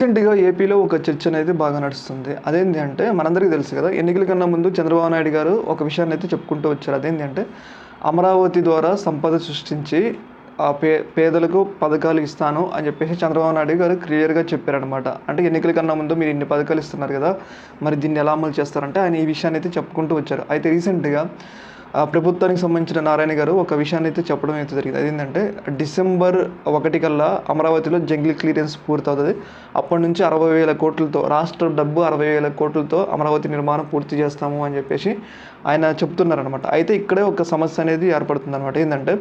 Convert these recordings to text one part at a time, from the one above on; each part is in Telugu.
రీసెంట్గా ఏపీలో ఒక చర్చ అనేది బాగా నడుస్తుంది. అదేంటి అంటే మనందరికీ తెలుసు కదా ఎన్నికల కన్నా ముందు చంద్రబాబు నాయుడు గారు ఒక విషయాన్ని అయితే చెప్పుకుంటూ వచ్చారు. అదేంటి అంటే అమరావతి ద్వారా సంపద సృష్టించి ఆ పే పేదలకు పథకాలు ఇస్తాను అని చెప్పేసి చంద్రబాబు నాయుడు గారు క్లియర్గా చెప్పారనమాట అంటే ఎన్నికల కన్నా ముందు మీరు ఇన్ని పథకాలు ఇస్తున్నారు కదా మరి దీన్ని ఎలా అమలు చేస్తారంటే ఆయన ఈ విషయాన్ని అయితే చెప్పుకుంటూ వచ్చారు. అయితే రీసెంట్గా ప్రభుత్వానికి సంబంధించిన నారాయణ గారు ఒక విషయాన్ని అయితే చెప్పడం అయితే జరిగింది. అదేంటంటే డిసెంబర్ ఒకటి కల్లా అమరావతిలో జంగిల్ క్లియరెన్స్ పూర్తవుతుంది. అప్పటి నుంచి అరవై వేల కోట్లతో రాష్ట్ర డబ్బు అరవై వేల కోట్లతో అమరావతి నిర్మాణం పూర్తి చేస్తాము అని చెప్పేసి ఆయన చెప్తున్నారనమాట అయితే ఇక్కడే ఒక సమస్య అనేది ఏర్పడుతుంది అనమాట ఏంటంటే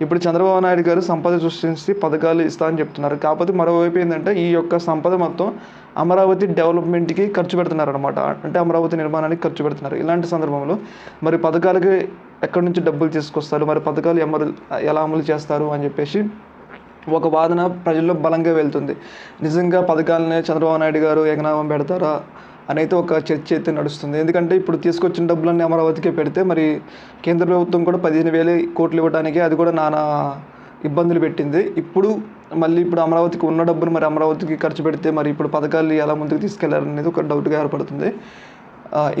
ఇప్పుడు చంద్రబాబు నాయుడు గారు సంపద సృష్టించి పథకాలు ఇస్తా అని చెప్తున్నారు. కాకపోతే మరోవైపు ఏంటంటే ఈ యొక్క సంపద మొత్తం అమరావతి డెవలప్మెంట్కి ఖర్చు పెడుతున్నారు అనమాట అంటే అమరావతి నిర్మాణానికి ఖర్చు పెడుతున్నారు. ఇలాంటి సందర్భంలో మరి పథకాలకి ఎక్కడి నుంచి డబ్బులు తీసుకొస్తారు? మరి పథకాలు ఎమరు ఎలా అమలు చేస్తారు? అని చెప్పేసి ఒక వాదన ప్రజల్లో బలంగా వెళ్తుంది. నిజంగా పథకాలనే చంద్రబాబు నాయుడు గారు ఎగనామం పెడతారా? అనేది ఒక చర్చ అయితే నడుస్తుంది. ఎందుకంటే ఇప్పుడు తీసుకొచ్చిన డబ్బులన్నీ అమరావతికే పెడితే మరి కేంద్ర ప్రభుత్వం కూడా పదిహేను వేలు కోట్లు ఇవ్వడానికి అది కూడా నానా ఇబ్బందులు పెట్టింది. ఇప్పుడు మళ్ళీ ఇప్పుడు అమరావతికి ఉన్న డబ్బును మరి అమరావతికి ఖర్చు పెడితే మరి ఇప్పుడు పథకాలు ఎలా ముందుకు తీసుకెళ్ళారనేది ఒక డౌట్గా ఏర్పడుతుంది.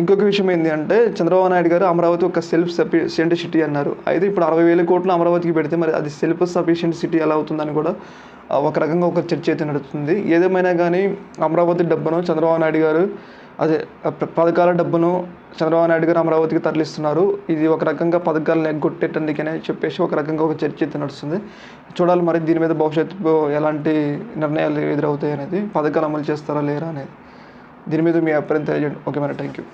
ఇంకొక విషయం ఏంటి అంటే చంద్రబాబు నాయుడు గారు అమరావతి ఒక సెల్ఫ్ సఫిషియెంట్ సిటీ అన్నారు. అయితే ఇప్పుడు అరవై వేల కోట్లు అమరావతికి పెడితే మరి అది సెల్ఫ్ సఫిషియెంట్ సిటీ ఎలా అవుతుందని కూడా ఒక రకంగా ఒక చర్చ అయితే నడుస్తుంది. ఏదేమైనా కానీ అమరావతి డబ్బును చంద్రబాబు నాయుడు గారు అదే పథకాల డబ్బును చంద్రబాబు నాయుడు గారు అమరావతికి తరలిస్తున్నారు. ఇది ఒక రకంగా పథకాలను ఎగ్గొట్టేటందుకనే చెప్పేసి ఒక రకంగా ఒక చర్చ అయితే నడుస్తుంది. చూడాలి మరి దీని మీద భవిష్యత్తులో ఎలాంటి నిర్ణయాలు ఎదురవుతాయి అనేది పథకాలు అమలు చేస్తారా లేరా అనేది. దీని మీద మీ అభిప్రాయం తెలియజేయండి. ఓకే మరి థ్యాంక్ యూ